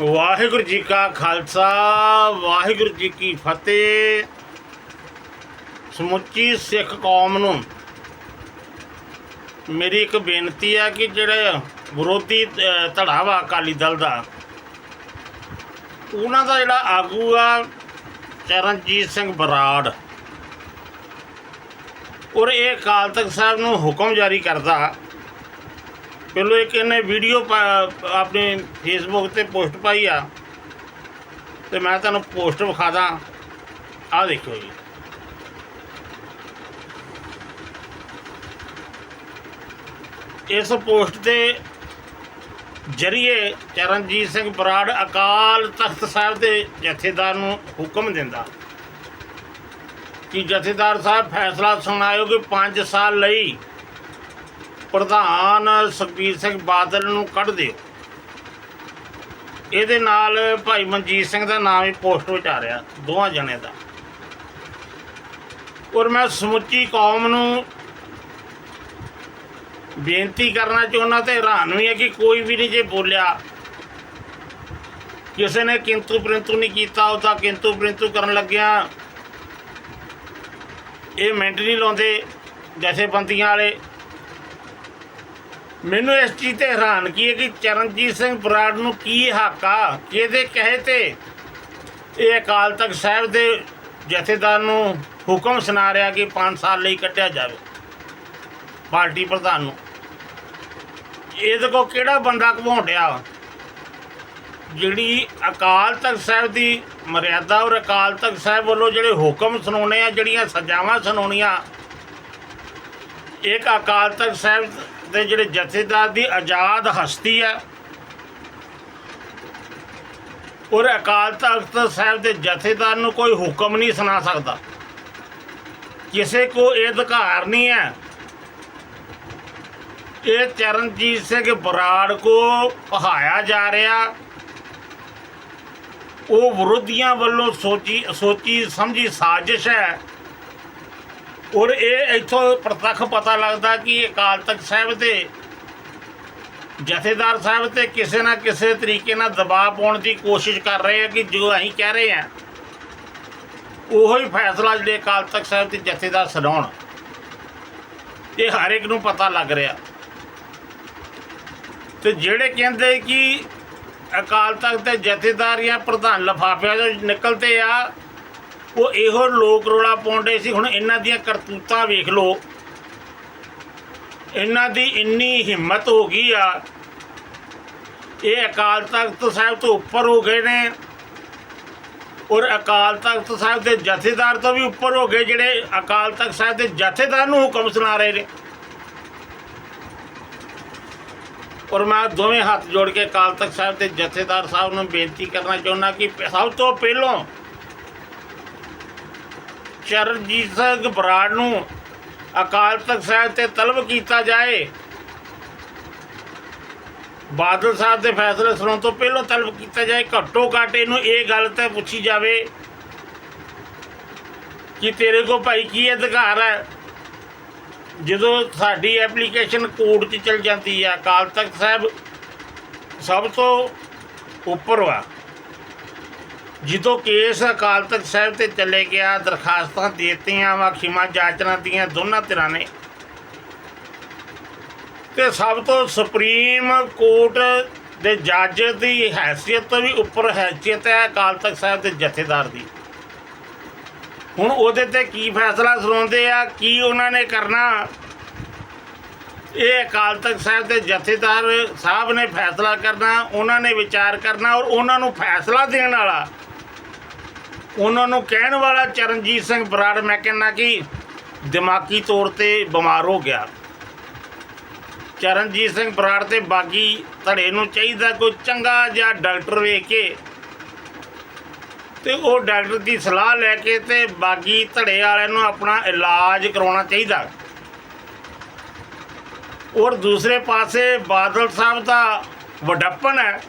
ਵਾਹਿਗੁਰੂ ਜੀ ਕਾ ਖਾਲਸਾ ਵਾਹਿਗੁਰੂ ਜੀ ਕੀ ਫਤਿਹ। ਸਮੁੱਚੀ ਸਿੱਖ ਕੌਮ ਨੂੰ ਮੇਰੀ ਇੱਕ ਬੇਨਤੀ ਹੈ ਕਿ ਜਿਹੜੇ ਵਿਰੋਧੀ ਅਹ, ਧੜਾ ਵਾ ਅਕਾਲੀ ਦਲ ਦਾ ਉਹਨਾਂ ਦਾ ਜਿਹੜਾ ਆਗੂ ਆ ਚਰਨਜੀਤ ਸਿੰਘ ਬਰਾੜ ਔਰ ਇਹ ਅਕਾਲ ਤਖਤ ਸਾਹਿਬ ਨੂੰ ਹੁਕਮ ਜਾਰੀ ਕਰਦਾ ਪਹਿਲੋ ਇੱਕ ਇਹਨੇ ਵੀਡੀਓ ਪਾ- ਆਪਣੇ ਫੇਸਬੁੱਕ ਤੇ ਪੋਸਟ ਪਾਈ ਆ। ਤੇ ਮੈਂ ਤੁਹਾਨੂੰ ਪੋਸਟ ਵਿਖਾਦਾ। ਆਹ ਦੇਖੋ ਜੀ। ਇਸ ਪੋਸਟ ਦੇ ਜਰੀਏ ਚਰਨਜੀਤ ਸਿੰਘ ਬਰਾੜ ਅਕਾਲ ਤਖਤ ਸਾਹਿਬ ਦੇ ਜਥੇਦਾਰ ਨੂੰ ਹੁਕਮ ਦਿੰਦਾ ਕਿ ਜਥੇਦਾਰ ਸਾਹਿਬ ਫੈਸਲਾ ਸੁਣਾਇਓ ਕਿ 5 ਸਾਲ ਲਈ ਪ੍ਰਧਾਨ ਸੁਖਬੀਰ ਸਿੰਘ ਬਾਦਲ ਨੂੰ ਕੱਢ ਦਿਓ। ਇਹਦੇ ਨਾਲ ਭਾਈ ਮਨਜੀਤ ਸਿੰਘ ਦਾ ਨਾਮ ਹੀ ਪੋਸਟ ਵਿੱਚ ਆ ਰਿਹਾ ਦੋਵਾਂ ਜਣੇ ਦਾ। ਔਰ ਮੈਂ ਸਮੁੱਚੀ ਕੌਮ ਨੂੰ ਬੇਨਤੀ ਕਰਨਾ ਚਾਹੁੰਦਾ ਤੇ ਹੈਰਾਨ ਵੀ ਹੈ ਕਿ ਕੋਈ ਵੀ ਨਹੀਂ ਜੇ ਬੋਲਿਆ, ਕਿਸੇ ਨੇ ਕਿੰਤੂ ਪਰੰਤੂ ਨਹੀਂ ਕੀਤਾ, ਉਹ ਤਾਂ ਕਿੰਤੂ ਪਰੰਤੂ ਕਰਨ ਲੱਗਿਆ। ਇਹ ਮਿੰਟ ਨਹੀਂ ਲਾਉਂਦੇ ਜਥੇਬੰਦੀਆਂ ਵਾਲੇ। ਮੈਨੂੰ ਇਸ ਚੀਜ਼ ਤੇ ਹੈਰਾਨ ਕੀ ਹੈ ਕਿ ਚਰਨਜੀਤ ਸਿੰਘ ਬਰਾੜ ਨੂੰ ਕੀ ਹੱਕ ਆ? ਜਿਹਦੇ ਕਹੇ ਤੇ? ਇਹ ਅਕਾਲ ਤਖਤ ਸਾਹਿਬ ਦੇ ਜਥੇਦਾਰ ਨੂੰ ਹੁਕਮ ਸੁਣਾ ਰਿਹਾ ਕਿ 5 ਸਾਲ ਲਈ ਕੱਟਿਆ ਜਾਵੇ, ਪਾਰਟੀ ਪ੍ਰਧਾਨ ਨੂੰ। ਇਹਦੇ ਕੋ ਕਿਹੜਾ ਬੰਦਾ ਘਵਾਉਂਦਿਆ ਜਿਹੜੀ ਅਕਾਲ ਤਖਤ ਸਾਹਿਬ ਦੀ ਮਰਿਆਦਾ ਔਰ ਅਕਾਲ ਤਖਤ ਸਾਹਿਬ ਵੱਲੋਂ ਜਿਹੜੇ ਹੁਕਮ ਸੁਣਾਉਣੇ ਆ, ਜਿਹੜੀਆਂ ਸਜ਼ਾਵਾਂ ਸੁਣਾਉਣੀਆਂ, ਇੱਕ ਅਕਾਲ ਤਖਤ ਸਾਹਿਬ ਦੇ ਜਿਹੜੇ ਜਥੇਦਾਰ ਦੀ ਆਜ਼ਾਦ ਹਸਤੀ ਹੈ, ਔਰ ਅਕਾਲ ਤਖਤ ਸਾਹਿਬ ਦੇ ਜਥੇਦਾਰ ਨੂੰ ਕੋਈ ਹੁਕਮ ਨਹੀਂ ਸੁਣਾ ਸਕਦਾ। ਕਿਸੇ ਕੋ ਇਹ ਅਧਿਕਾਰ ਨਹੀਂ ਹੈ। ਇਹ ਚਰਨਜੀਤ ਸਿੰਘ ਬਰਾੜ ਕੋ ਕਹਾਇਆ ਜਾ ਰਿਹਾ। ਉਹ ਵਿਰੋਧੀਆਂ ਵੱਲੋਂ ਸੋਚੀ ਸੋਚੀ ਸਮਝੀ ਸਾਜ਼ਿਸ਼ ਹੈ। ਔਰ ਇਹ ਇੱਥੋਂ ਪ੍ਰਤੱਖ ਪਤਾ ਲੱਗਦਾ ਕਿ ਅਕਾਲ ਤਖਤ ਸਾਹਿਬ ਦੇ ਜਥੇਦਾਰ ਸਾਹਿਬ ਤੇ ਕਿਸੇ ਨਾ ਕਿਸੇ ਤਰੀਕੇ ਨਾਲ ਦਬਾਅ ਪਾਉਣ ਦੀ ਕੋਸ਼ਿਸ਼ ਕਰ ਰਹੇ ਆ ਕਿ ਜੋ ਅਸੀਂ ਕਹਿ ਰਹੇ ਆ, ਉਹੋ ਹੀ ਫੈਸਲਾ ਜਿਹੜੇ ਅਕਾਲ ਤਖਤ ਸਾਹਿਬ ਦੇ ਜਥੇਦਾਰ ਸੁਣਾਉਣ। ਇਹ ਹਰ ਇੱਕ ਨੂੰ ਪਤਾ ਲੱਗ ਰਿਹਾ। ਤੇ ਜਿਹੜੇ ਕਹਿੰਦੇ ਕਿ ਅਕਾਲ ਤਖਤ ਦੇ ਜਥੇਦਾਰ ਜਾਂ ਪ੍ਰਧਾਨ ਲਫਾਫਿਆਂ ਚੋਂ ਨਿਕਲਦੇ ਆ ਉਹ ਇਹੋ ਲੋਕ ਰੋਲਾ ਪਾਉਂਦੇ ਸੀ। ਹੁਣ ਇਹਨਾਂ ਦੀਆਂ ਕਰਤੂਤਾਂ ਵੇਖ ਲਓ। ਇਹਨਾਂ ਦੀ ਇੰਨੀ ਹਿੰਮਤ ਹੋ ਗਈ ਆ। ਇਹ ਅਕਾਲ ਤਖਤ ਸਾਹਿਬ ਤੋਂ ਉੱਪਰ ਹੋ ਗਏ ਨੇ। ਔਰ ਅਕਾਲ ਤਖਤ ਸਾਹਿਬ ਦੇ ਜਥੇਦਾਰ ਤੋਂ ਵੀ ਉੱਪਰ ਹੋ ਗਏ, ਜਿਹੜੇ ਅਕਾਲ ਤਖਤ ਸਾਹਿਬ ਦੇ ਜਥੇਦਾਰ ਨੂੰ ਹੁਕਮ ਸੁਣਾ ਰਹੇ ਨੇ। ਔਰ ਮੈਂ ਦੋਵੇਂ ਹੱਥ ਜੋੜ ਕੇ ਅਕਾਲ ਤਖਤ ਸਾਹਿਬ ਦੇ ਜਥੇਦਾਰ ਸਾਹਿਬ ਨੂੰ ਬੇਨਤੀ ਕਰਨਾ ਚਾਹੁੰਦਾ ਕਿ ਸਭ ਤੋਂ ਪਹਿਲਾਂ ਚਰਨਜੀਤ ਸਿੰਘ ਬਰਾੜ ਨੂੰ ਅਕਾਲ ਤਖਤ ਸਾਹਿਬ ਤੇ ਤਲਬ ਕੀਤਾ ਜਾਏ। ਬਾਦਲ ਸਾਹਿਬ ਦੇ ਫੈਸਲੇ ਸੁਣਨ ਤੋਂ ਪਹਿਲਾਂ ਤਲਬ ਕੀਤਾ ਜਾਏ। ਘੱਟੋ ਘੱਟ ਇਹਨੂੰ ਇਹ ਗੱਲ ਤਾਂ ਪੁੱਛੀ ਜਾਵੇ ਕਿ ਤੇਰੇ ਕੋਲ ਭਾਈ ਕੀ ਅਧਿਕਾਰ ਹੈ? ਜਦੋਂ ਸਾਡੀ ਐਪਲੀਕੇਸ਼ਨ ਕੋਰਟ 'ਚ ਚਲ ਜਾਂਦੀ ਹੈ, ਅਕਾਲ ਤਖਤ ਸਾਹਿਬ ਸਭ ਤੋਂ ਉੱਪਰ ਵਾ। ਜਦੋਂ ਕੇਸ ਅਕਾਲ ਤਖਤ ਸਾਹਿਬ ਤੇ ਚੱਲੇ ਗਿਆ, ਦਰਖਾਸਤਾਂ ਦੇ ਦਿੱਤੀਆਂ ਵਾ, ਖਿਮਾ ਜਾਚਨਾ ਦੀਆਂ, ਦੋਨਾਂ ਧਿਰਾਂ ਨੇ। ਤੇ ਸਭ ਤੋਂ ਸੁਪਰੀਮ ਕੋਰਟ ਦੇ ਜੱਜ ਦੀ ਹੈਸੀਅਤ ਤੋਂ ਵੀ ਉੱਪਰ ਹੈਸੀਅਤ ਹੈ ਅਕਾਲ ਤਖਤ ਸਾਹਿਬ ਦੇ ਜਥੇਦਾਰ ਦੀ। ਹੁਣ ਉਹਦੇ ਤੇ ਕੀ ਫੈਸਲਾ ਸੁਣਾਉਂਦੇ ਆ, ਕੀ ਉਹਨਾਂ ਨੇ ਕਰਨਾ? ਇਹ ਅਕਾਲ ਤਖਤ ਸਾਹਿਬ ਦੇ ਜਥੇਦਾਰ ਸਾਹਿਬ ਨੇ ਫੈਸਲਾ ਕਰਨਾ, ਉਹਨਾਂ ਨੇ ਵਿਚਾਰ ਕਰਨਾ ਔਰ ਉਹਨਾਂ ਨੂੰ ਫੈਸਲਾ ਦੇਣ ਵਾਲਾ ਉਹਨਾਂ ਨੂੰ ਕਹਿਣ ਵਾਲਾ ਚਰਨਜੀਤ ਸਿੰਘ ਬਰਾੜ, ਮੈਂ ਕਹਿੰਦਾ ਕਿ ਦਿਮਾਗੀ ਤੌਰ ਤੇ ਬਿਮਾਰ ਹੋ ਗਿਆ। ਚਰਨਜੀਤ ਸਿੰਘ ਬਰਾੜ ਤੇ ਬਾਗੀ ਧੜੇ ਨੂੰ ਚਾਹੀਦਾ ਕੋਈ ਚੰਗਾ ਜਿਹਾ ਡਾਕਟਰ ਵੇਖ ਕੇ ਤੇ ਉਹ ਡਾਕਟਰ ਦੀ ਸਲਾਹ ਲੈ ਕੇ ਤੇ ਬਾਗੀ ਧੜੇ ਵਾਲਿਆਂ ਨੂੰ ਆਪਣਾ ਇਲਾਜ ਕਰਾਉਣਾ ਚਾਹੀਦਾ। ਔਰ ਦੂਸਰੇ ਪਾਸੇ ਬਾਦਲ ਸਾਹਿਬ ਦਾ ਵਡੱਪਨ ਹੈ।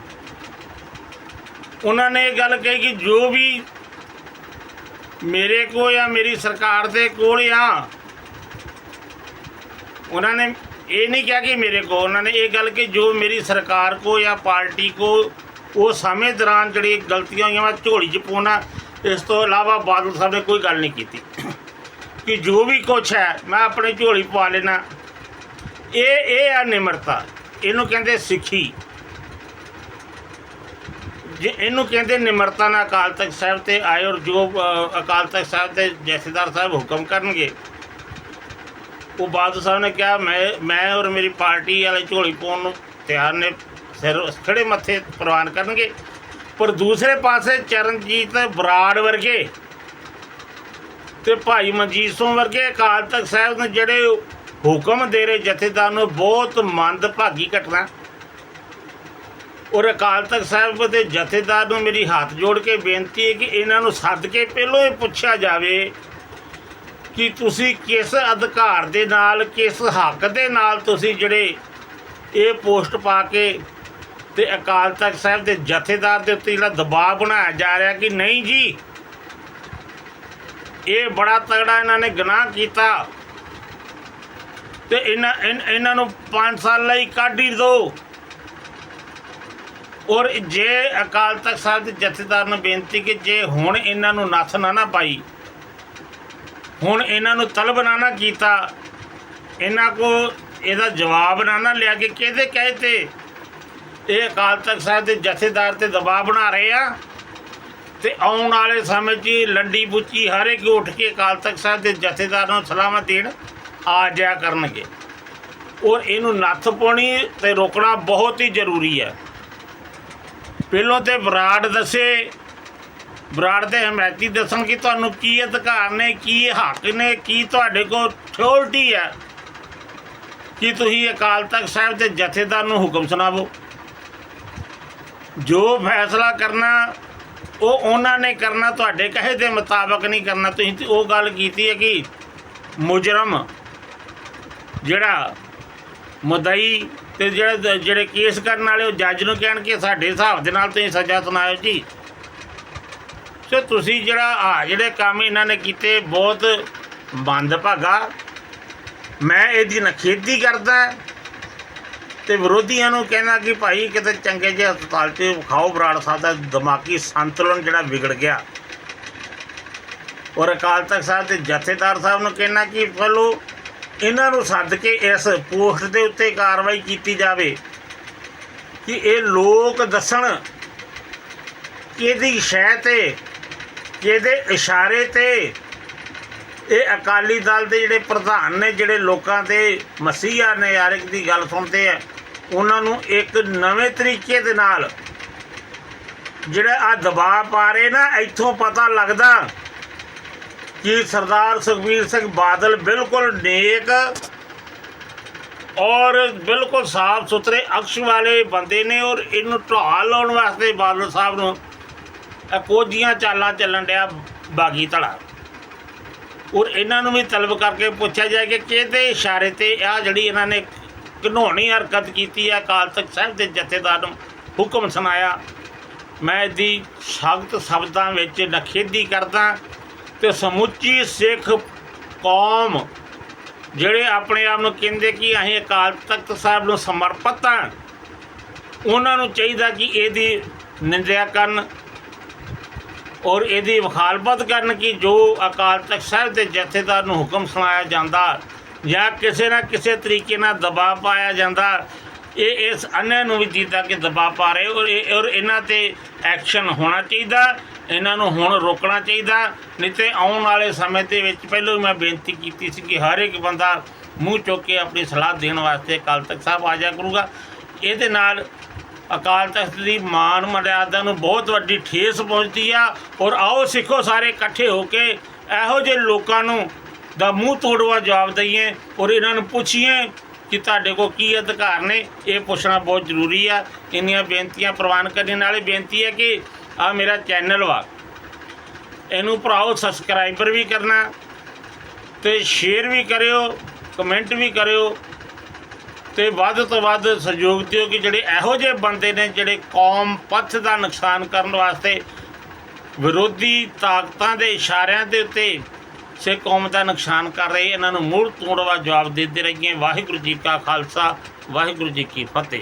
ਉਹਨਾਂ ਨੇ ਇਹ ਗੱਲ ਕਹੀ ਕਿ ਜੋ ਵੀ ਮੇਰੇ ਕੋਲ ਜਾਂ ਮੇਰੀ ਸਰਕਾਰ ਦੇ ਕੋਲ ਆ। ਉਹਨਾਂ ਨੇ ਇਹ ਨਹੀਂ ਕਿਹਾ ਕਿ ਮੇਰੇ ਕੋਲ, ਉਹਨਾਂ ਨੇ ਇਹ ਗੱਲ ਕਿ ਜੋ ਮੇਰੀ ਸਰਕਾਰ ਕੋ ਜਾਂ ਪਾਰਟੀ ਕੋ, ਉਹ ਸਮੇਂ ਦੌਰਾਨ ਜਿਹੜੀ ਗਲਤੀਆਂ ਹੋਈਆਂ ਮੈਂ ਝੋਲੀ 'ਚ ਪਾਉਣਾ ਇਸ ਤੋਂ ਇਲਾਵਾ ਬਾਦਲ ਸਾਹਿਬ ਨੇ ਕੋਈ ਗੱਲ ਨਹੀਂ ਕੀਤੀ। ਕਿ ਜੋ ਵੀ ਕੁਛ ਹੈ, ਮੈਂ ਆਪਣੇ ਝੋਲੀ ਪਾ ਲੈਣਾ ਇਹ ਇਹ ਆ ਨਿਮਰਤਾ। ਇਹਨੂੰ ਕਹਿੰਦੇ ਸਿੱਖੀ। ਜੇ ਇਹਨੂੰ ਕਹਿੰਦੇ ਨਿਮਰਤਾ ਨਾਲ ਅਕਾਲ ਤਖਤ ਸਾਹਿਬ ਤੇ ਆਏ ਔਰ ਜੋ ਅਕਾਲ ਤਖਤ ਸਾਹਿਬ ਦੇ ਜਥੇਦਾਰ ਸਾਹਿਬ ਹੁਕਮ ਕਰਨਗੇ, ਉਹ ਬਾਦਲ ਸਾਹਿਬ ਨੇ ਕਿਹਾ, ਮੈਂ ਮੈਂ ਔਰ ਮੇਰੀ ਪਾਰਟੀ ਵਾਲੇ ਝੋਲੀ ਪਾਉਣ ਨੂੰ ਤਿਆਰ ਨੇ, ਸਿਰ ਖੜੇ ਮੱਥੇ ਪ੍ਰਵਾਨ ਕਰਨਗੇ। ਪਰ ਦੂਸਰੇ ਪਾਸੇ ਚਰਨਜੀਤ ਬਰਾੜ ਵਰਗੇ ਤੇ ਭਾਈ ਮਨਜੀਤ ਸਿੰਘ ਵਰਗੇ ਅਕਾਲ ਤਖਤ ਸਾਹਿਬ ਨੇ ਜਿਹੜੇ ਹੁਕਮ ਦੇ ਰਹੇ ਜਥੇਦਾਰ ਨੂੰ ਬਹੁਤ ਮੰਦਭਾਗੀ ਘਟਨਾ ਔਰ ਅਕਾਲ ਤਖਤ ਸਾਹਿਬ ਦੇ ਜਥੇਦਾਰ ਨੂੰ ਮੇਰੀ ਹੱਥ ਜੋੜ ਕੇ ਬੇਨਤੀ ਹੈ ਕਿ ਇਹਨਾਂ ਨੂੰ ਸੱਦ ਕੇ ਪਹਿਲੋਂ ਇਹ ਪੁੱਛਿਆ ਜਾਵੇ ਕਿ ਤੁਸੀਂ ਕਿਸ ਅਧਿਕਾਰ ਦੇ ਨਾਲ, ਕਿਸ ਹੱਕ ਦੇ ਨਾਲ ਤੁਸੀਂ ਜਿਹੜੇ ਇਹ ਪੋਸਟ ਪਾ ਕੇ ਤੇ ਅਕਾਲ ਤਖਤ ਸਾਹਿਬ ਦੇ ਜਥੇਦਾਰ ਦੇ ਉੱਤੇ ਜਿਹੜਾ ਦਬਾਅ ਬਣਾਇਆ ਜਾ ਰਿਹਾ ਕਿ ਨਹੀਂ ਜੀ, ਇਹ ਬੜਾ ਤਗੜਾ ਇਹਨਾਂ ਨੇ ਗੁਨਾਹ ਕੀਤਾ ਤੇ ਇਹਨਾਂ, ਇਨ- ਇਹਨਾਂ ਨੂੰ 5 ਸਾਲ ਲਈ ਕੱਢ ਹੀ ਦਿਓ। ਔਰ ਜੇ ਅਕਾਲ ਤਖਤ ਸਾਹਿਬ ਦੇ ਜਥੇਦਾਰ ਨੂੰ ਬੇਨਤੀ ਕਿ ਜੇ ਹੁਣ ਇਹਨਾਂ ਨੂੰ ਨੱਥ ਨਾ ਨਾ ਪਾਈ, ਹੁਣ ਇਹਨਾਂ ਨੂੰ ਤਲਬ ਨਾ ਨਾ ਕੀਤਾ, ਇਹਨਾਂ ਕੋ ਇਹਦਾ ਜਵਾਬ ਨਾ ਨਾ ਲਿਆ ਕਿ ਕਿਹਦੇ ਕਹੇ ਤੇ ਇਹ ਅਕਾਲ ਤਖਤ ਸਾਹਿਬ ਦੇ ਜਥੇਦਾਰ ਤੇ ਦਬਾਅ ਬਣਾ ਰਹੇ ਆ? ਤੇ ਆਉਣ ਵਾਲੇ ਸਮੇਂ 'ਚ ਲੰਡੀ ਬੁੱਚੀ ਹਰੇ ਕੇ ਉੱਠ ਕੇ ਅਕਾਲ ਤਖਤ ਸਾਹਿਬ ਦੇ ਜਥੇਦਾਰ ਨੂੰ ਸਲਾਮਤ ਦੇਣ ਆ ਜਾਇਆ ਕਰਨਗੇ। ਔਰ ਇਹਨੂੰ ਨੱਥ ਪਾਉਣੀ ਤੇ ਰੋਕਣਾ ਬਹੁਤ ਹੀ ਜ਼ਰੂਰੀ ਹੈ। ਪਹਿਲੋਂ ਤੇ ਬਰਾੜ ਦੱਸੇ। ਬਰਾੜ ਦੇ ਹਮਾਇਤੀ ਦੱਸਣ ਕਿ ਤੁਹਾਨੂੰ ਕੀ ਅਧਿਕਾਰ ਨੇ, ਕੀ ਹੱਕ ਨੇ, ਕੀ ਤੁਹਾਡੇ ਕੋਲ ਥਿਓਰਟੀ ਹੈ? ਕਿ ਤੁਸੀਂ ਅਕਾਲ ਤਖਤ ਸਾਹਿਬ ਦੇ ਜਥੇਦਾਰ ਨੂੰ ਹੁਕਮ ਸੁਣਾਵੋ? ਜੋ ਫੈਸਲਾ ਕਰਨਾ, ਉਹ ਉਹਨਾਂ ਨੇ ਕਰਨਾ, ਤੁਹਾਡੇ ਕਹੇ ਦੇ ਮੁਤਾਬਕ ਨਹੀਂ ਕਰਨਾ। ਤੁਸੀਂ ਉਹ ਗੱਲ ਕੀਤੀ ਹੈ ਕਿ ਮੁਜਰਮ ਜਿਹੜਾ ਮੁਦਈ ਤੇ ਜਿਹੜੇ ਜਿਹੜੇ ਕੇਸ ਕਰਨ ਵਾਲੇ ਉਹ ਜੱਜ ਨੂੰ ਕਹਿਣ ਕਿ ਸਾਡੇ ਹਿਸਾਬ ਦੇ ਨਾਲ ਤੁਸੀਂ ਸਜ਼ਾ ਸੁਣਾਇਓ ਜੀ। ਸੋ ਤੁਸੀਂ ਜਿਹੜਾ ਆ ਜਿਹੜੇ ਕੰਮ ਇਹਨਾਂ ਨੇ ਕੀਤੇ ਬਹੁਤ ਮੰਦਭਾਗਾ ਮੈਂ ਇਹਦੀ ਨਖੇਦੀ ਕਰਦਾ ਤੇ ਵਿਰੋਧੀਆਂ ਨੂੰ ਕਹਿਣਾ ਕਿ ਭਾਈ ਕਿਤੇ ਚੰਗੇ ਜਿਹੇ ਹਸਪਤਾਲ 'ਚ ਵਿਖਾਓ, ਬਰਾੜ ਸਾਹਿਬ ਦਾ ਦਿਮਾਗੀ ਸੰਤੁਲਨ ਜਿਹੜਾ ਵਿਗੜ ਗਿਆ। ਔਰ ਅਕਾਲ ਤਖਤ ਸਾਹਿਬ ਦੇ ਜਥੇਦਾਰ ਸਾਹਿਬ ਨੂੰ ਕਹਿਣਾ ਕਿ ਫਲੋ ਇਹਨਾਂ ਨੂੰ ਸੱਦ ਕੇ ਇਸ ਪੋਸਟ ਦੇ ਉੱਤੇ ਕਾਰਵਾਈ ਕੀਤੀ ਜਾਵੇ ਕਿ ਇਹ ਲੋਕ ਦੱਸਣ ਕਿਹਦੀ ਸ਼ੈ ਤੇ, ਕਿਹਦੇ ਇਸ਼ਾਰੇ ਤੇ। ਇਹ ਅਕਾਲੀ ਦਲ ਦੇ ਜਿਹੜੇ ਪ੍ਰਧਾਨ ਨੇ, ਜਿਹੜੇ ਲੋਕਾਂ ਦੇ ਮਸੀਹਾ ਨੇ, ਯਾਰਕ ਦੀ ਗੱਲ ਸੁਣਦੇ ਆ, ਉਹਨਾਂ ਨੂੰ ਇੱਕ ਨਵੇਂ ਤਰੀਕੇ ਦੇ ਨਾਲ ਜਿਹੜਾ ਆ ਦਬਾਅ ਪਾ ਰਹੇ ਨਾ, ਇੱਥੋਂ ਪਤਾ ਲੱਗਦਾ ਕਿ ਸਰਦਾਰ ਸੁਖਬੀਰ ਸਿੰਘ ਬਾਦਲ ਬਿਲਕੁਲ ਨੇਕ ਔਰ ਬਿਲਕੁਲ ਸਾਫ਼ ਸੁਥਰੇ ਅਕਸ਼ ਵਾਲੇ ਬੰਦੇ ਨੇ ਔਰ ਇਹਨੂੰ ਢਾਹ ਲਾਉਣ ਵਾਸਤੇ ਬਾਦਲ ਸਾਹਿਬ ਨੂੰ ਇਹ ਕੋਝੀਆਂ ਚਾਲਾਂ ਚੱਲਣ ਡਿਆ ਬਾਗੀ ਧੜਾ। ਔਰ ਇਹਨਾਂ ਨੂੰ ਵੀ ਤਲਬ ਕਰਕੇ ਪੁੱਛਿਆ ਜਾਏ ਕਿ ਕਿਹਦੇ ਇਸ਼ਾਰੇ ਤੇ ਆ ਜਿਹੜੀ ਇਹਨਾਂ ਨੇ ਘਨੋਣੀ ਹਰਕਤ ਕੀਤੀ ਹੈ ਅਕਾਲ ਤਖਤ ਸਾਹਿਬ ਦੇ ਜਥੇਦਾਰ ਨੂੰ ਹੁਕਮ ਸੁਣਾਇਆ। ਮੈਂ ਇਹਦੀ ਸਖਤ ਸ਼ਬਦਾਂ ਵਿੱਚ ਨਖੇਦੀ ਕਰਦਾ ਤੇ ਸਮੁੱਚੀ ਸਿੱਖ ਕੌਮ ਜਿਹੜੇ ਆਪਣੇ ਆਪ ਨੂੰ ਕਹਿੰਦੇ ਕਿ ਅਸੀਂ ਅਕਾਲ ਤਖਤ ਸਾਹਿਬ ਨੂੰ ਸਮਰਪਿਤ ਹਾਂ, ਉਹਨਾਂ ਨੂੰ ਚਾਹੀਦਾ ਕਿ ਇਹਦੀ ਨਿੰਦਿਆ ਕਰਨ ਔਰ ਇਹਦੀ ਵਖਾਲਪਤ ਕਰਨ ਕਿ ਜੋ ਅਕਾਲ ਤਖਤ ਸਾਹਿਬ ਦੇ ਜਥੇਦਾਰ ਨੂੰ ਹੁਕਮ ਸੁਣਾਇਆ ਜਾਂਦਾ ਜਾਂ ਕਿਸੇ ਨਾ ਕਿਸੇ ਤਰੀਕੇ ਨਾਲ ਦਬਾਅ ਪਾਇਆ ਜਾਂਦਾ ਇਹ ਇਸ ਅੰਨੇ ਨੂੰ ਵੀ ਦਿੱਤਾ ਕਿ ਦਬਾਅ ਪਾ ਰਹੇ ਔਰ ਇਹ- ਔਰ ਇਹਨਾਂ ਤੇ ਐਕਸ਼ਨ ਹੋਣਾ ਚਾਹੀਦਾ, ਇਹਨਾਂ ਨੂੰ ਹੁਣ ਰੋਕਣਾ ਚਾਹੀਦਾ, ਨਹੀਂ ਤੇ ਆਉਣ ਵਾਲੇ ਸਮੇਂ ਦੇ ਵਿੱਚ ਪਹਿਲਾਂ ਵੀ ਮੈਂ ਬੇਨਤੀ ਕੀਤੀ ਸੀ ਕਿ ਹਰ ਇੱਕ ਬੰਦਾ ਮੂੰਹ ਚੁੱਕ ਕੇ ਆਪਣੀ ਸਲਾਹ ਦੇਣ ਵਾਸਤੇ ਅਕਾਲ ਤਖਤ ਸਾਹਿਬ ਆ ਜਾਇਆ ਕਰੂਗਾ। ਇਹਦੇ ਨਾਲ ਅਕਾਲ ਤਖਤ ਦੀ ਮਾਨ ਮਰਿਆਦਾ ਨੂੰ ਬਹੁਤ ਵੱਡੀ ਠੇਸ ਪਹੁੰਚਦੀ ਆ ਔਰ ਆਓ ਸਿੱਖੋ ਸਾਰੇ ਇਕੱਠੇ ਹੋ ਕੇ ਇਹੋ ਜਿਹੇ ਲੋਕਾਂ ਨੂੰ ਦਾ ਮੂੰਹ ਤੋੜਵਾ ਜਵਾਬ ਦਈਏ ਔਰ ਇਹਨਾਂ ਨੂੰ ਪੁੱਛੀਏ ਕਿ ਤੁਹਾਡੇ ਕੋਲ ਕੀ ਅਧਿਕਾਰ ਨੇ, ਇਹ ਪੁੱਛਣਾ ਬਹੁਤ ਜ਼ਰੂਰੀ ਆ। ਇੰਨੀਆਂ ਬੇਨਤੀਆਂ ਪ੍ਰਵਾਨ ਕਰਨ ਨਾਲੇ ਬੇਨਤੀ ਹੈ ਕਿ ਆ ਮੇਰਾ ਚੈਨਲ ਵਾ, ਇਹਨੂੰ ਭਰਾਓ ਸਬਸਕ੍ਰਾਈਬਰ ਵੀ ਕਰਨਾ ਤੇ ਸ਼ੇਅਰ ਵੀ ਕਰਿਓ ਕਮੈਂਟ ਵੀ ਕਰਿਓ ਤੇ ਵੱਧ ਤੋਂ ਵੱਧ ਸਹਿਯੋਗ ਦਿਓ ਕਿ ਜਿਹੜੇ ਇਹੋ ਜਿਹੇ ਬੰਦੇ ਨੇ ਜਿਹੜੇ ਕੌਮ ਪੱਥ ਦਾ ਨੁਕਸਾਨ ਕਰਨ ਵਾਸਤੇ ਵਿਰੋਧੀ ਤਾਕਤਾਂ ਦੇ ਇਸ਼ਾਰਿਆਂ ਦੇ ਉੱਤੇ ਸਿੱਖ ਕੌਮ ਦਾ ਨੁਕਸਾਨ ਕਰ ਰਹੇ, ਇਹਨਾਂ ਨੂੰ ਮੂੜ ਤੋੜਵਾ ਜਵਾਬ ਦਿੰਦੇ ਰਹੀਏ। ਵਾਹਿਗੁਰੂ ਜੀ ਕਾ ਖਾਲਸਾ, ਵਾਹਿਗੁਰੂ ਜੀ ਕੀ ਫਤਿਹ।